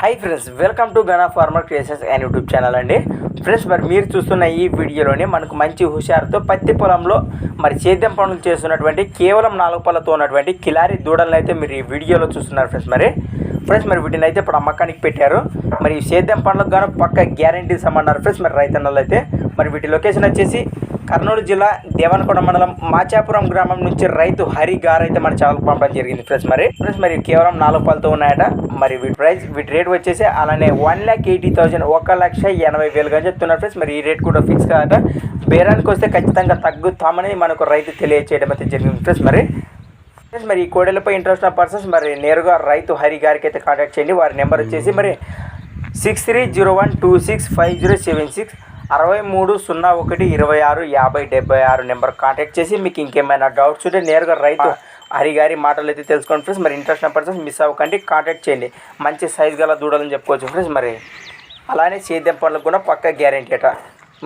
Hi friends welcome to Gana farmer creations and YouTube channel అండి. Friends మరి మీరు చూస్తున్న ఈ వీడియోలోనే మనకు మంచి హుషారుతో పత్తి పొలంలో మరి సేద్యం పనులు చేస్తున్నటువంటి కేవలం నాలుగు పళ్ళతో ఉన్నటువంటి కిలారి దూడలను అయితే మీరు ఈ వీడియోలో చూస్తున్నారు ఫ్రెండ్స్ మరి. ఫ్రెండ్స్ మరి వీటిని అయితే ఇప్పుడు అమ్మకానికి పెట్టారు. మరి ఈ సేద్యం పనులకు గాను పక్క గ్యారంటీ అమ్మన్నారు ఫ్రెండ్స్ మరి రైతన్నలు అయితే మరి వీటి లొకేషన్ వచ్చేసి కర్నూలు జిల్లా దేవనకొండ మండలం మాచాపురం గ్రామం నుంచి రైతు హరి గారు అయితే మన ఛానల్ పంపడం జరిగింది ఫ్రెండ్స్. మరి ఫ్రెండ్స్ మరి కేవలం నాలుగు పాలతో ఉన్నాయట. మరి వీటి ప్రైస్ వీటి రేట్ వచ్చేసి అలానే వన్ ల్యాక్ ఎయిటీ థౌసండ్ ఒక లక్ష ఎనభై వేలుగా చెప్తున్నారు ఫ్రెండ్స్. మరి ఈ రేట్ కూడా ఫిక్స్ కాదట. బేరానికి వస్తే ఖచ్చితంగా తగ్గుతామని మనకు రైతు తెలియచేయడం అయితే జరిగింది ఫ్రెండ్స్. మరి ఫ్రెండ్స్ మరి ఈ కోడెలపై ఇంట్రెస్ట్ ఉన్న పర్సన్స్ మరి నేరుగా రైతు హరి గారికి అయితే కాంటాక్ట్ చేయండి. వారి నెంబర్ వచ్చేసి మరి six three zero one two six five zero seven six అరవై మూడు సున్నా ఒకటి ఇరవై ఆరు యాభై డెబ్బై ఆరు నెంబర్ కాంటాక్ట్ చేసి మీకు ఇంకేమైనా డౌట్స్ ఉంటే నేరుగా రైతు హరి గారి మాటలు అయితే తెలుసుకోండి ఫ్రెండ్స్. మరి ఇంట్రెస్ట్ ఉన్న పర్సన్స్ మిస్ అవ్వకండి కాంటాక్ట్ చేయండి. మంచి సైజ్ గల దూడలని చెప్పుకోవచ్చు ఫ్రెండ్స్. మరి అలానే సేద్యం పనులకు కూడా పక్క గ్యారంటీ అట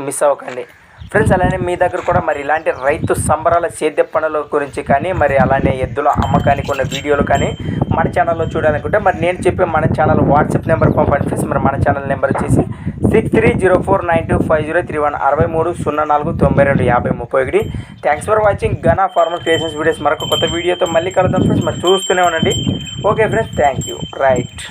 మిస్ అవ్వకండి. ఫ్రెండ్స్ అలానే మీ దగ్గర కూడా మరి ఇలాంటి రైతు సంబరాల సేద్య పనుల గురించి కానీ మరి అలానే ఎద్దుల అమ్మకానికి ఉన్న వీడియోలు కానీ మన ఛానల్లో చూడాలనుకుంటే మరి నేను చెప్పే మన ఛానల్ వాట్సాప్ నెంబర్ పంపండి ఫ్రెండ్స్. మరి మన ఛానల్ నెంబర్ వచ్చేసి six three zero four nine two five zero three one అరవై మూడు సున్నా నాలుగు తొంభై రెండు యాభై ముప్పై ఒకటి thanks for watching Gana farmer creations videos మరొక కొత్త వీడియోతో మళ్ళీ కలుద్దాం ఫ్రెండ్స్. మరి చూస్తూనే ఉండండి. Okay friends thank you right